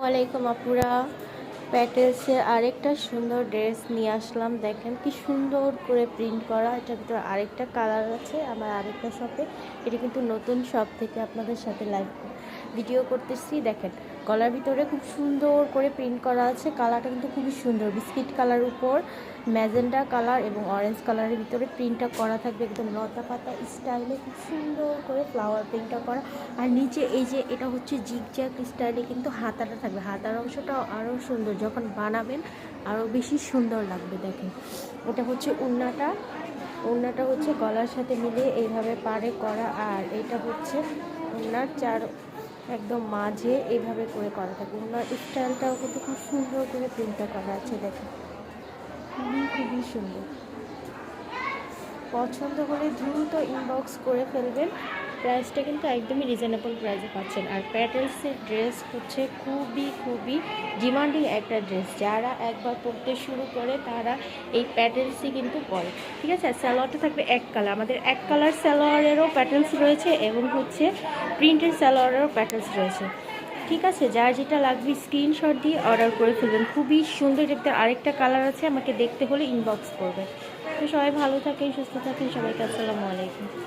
ওয়ালাইকুম আপুরা। প্যাটেলসের আরেকটা সুন্দর ড্রেস নিয়ে আসলাম। দেখেন কি সুন্দর করে প্রিন্ট করা। এটার ভিতরে আরেকটা কালার আছে আমার আরেকটা শপে এটা কিন্তু নতুন শপ থেকে আপনাদের সাথে লাইভ ভিডিও করতেছি, দেখেন। গলার ভিতরে খুব সুন্দর করে প্রিন্ট করা আছে। কালারটা কিন্তু খুবই সুন্দর। বিস্কিট কালার উপর ম্যাজেন্ডা কালার এবং অরেঞ্জ কালারের ভিতরে প্রিন্টটা করা থাকবে একদম লতা পাতা স্টাইলে খুব সুন্দর করে ফ্লাওয়ার প্রিন্টটা করা। আর নিচে এই যে এটা হচ্ছে জিগজ্যাগ স্টাইলে কিন্তু হাতাটা থাকবে। হাতার অংশটা আরও সুন্দর। যখন বানাবেন আরও বেশি সুন্দর লাগবে, দেখেন। এটা হচ্ছে উন্নাটা। উন্নাটা হচ্ছে গলার সাথে মিলিয়ে এইভাবে পারে করা। আর এটা হচ্ছে উন্নার চার একদম মাঝে এইভাবে করে করা থাকে। ওনার স্টাইলটাও কিন্তু খুব সুন্দর করে প্রিন্টটা করা আছে, দেখেন। খুবই খুবই সুন্দর। পছন্দ হলে দ্রুত ইনবক্স করে ফেলবেন। প্রাইসটা কিন্তু একদমই রিজনেবল প্রাইসে পাচ্ছেন। আর প্যাটেলসের ড্রেস হচ্ছে খুবই খুবই ডিমান্ডিং একটা ড্রেস যারা একবার পরতে শুরু করে, তারা এই প্যাটেলসই কিন্তু পরে। ঠিক আছে? স্যালোয়ারটা থাকবে এক কালার আমাদের এক কালার স্যালোয়ারেরও প্যাটেলস রয়েছে এবং হচ্ছে প্রিন্টের স্যালোয়ারেরও প্যাটেলস রয়েছে। ঠিক আছে? যার যেটা লাগবে স্ক্রিনশট দিয়ে অর্ডার করে ফেলবেন। খুবই সুন্দর দেখতে আরেকটা কালার আছে, আমাকে দেখতে হলে ইনবক্স করবে তো সবাই ভালো থাকেন, সুস্থ থাকেন। সবাইকে আসসালামু আলাইকুম।